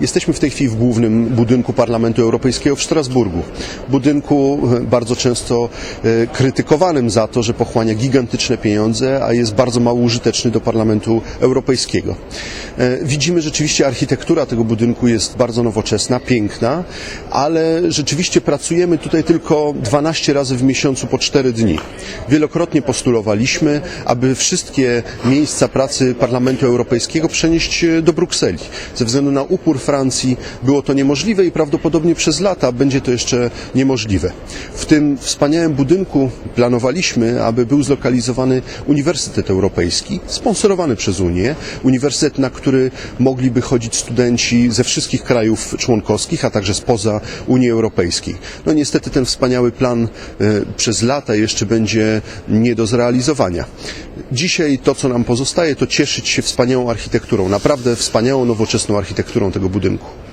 Jesteśmy w tej chwili w głównym budynku Parlamentu Europejskiego w Strasburgu. Budynku e, bardzo często e, krytykowanym za to, że pochłania gigantyczne pieniądze, a jest bardzo mało użyteczny do Parlamentu Europejskiego. E, Widzimy rzeczywiście architektura tego budynku jest bardzo nowoczesna, piękna, ale rzeczywiście pracujemy tutaj tylko 12 razy w miesiącu po 4 dni. Wielokrotnie postulowaliśmy, aby wszystkie miejsca pracy Parlamentu Europejskiego przenieść do Brukseli. Ze względu na upór Francji było to niemożliwe i prawdopodobnie przez lata będzie to jeszcze niemożliwe. W tym wspaniałym budynku planowaliśmy, aby był zlokalizowany Uniwersytet Europejski, sponsorowany przez Unię, uniwersytet, na który mogliby chodzić studenci ze wszystkich krajów członkowskich, a także spoza Unii Europejskiej. No niestety ten wspaniały plan e, przez lata jeszcze będzie nie do zrealizowania. Dzisiaj to, co nam pozostaje, to cieszyć się wspaniałą architekturą, naprawdę wspaniałą, nowoczesną architekturą tego budynku.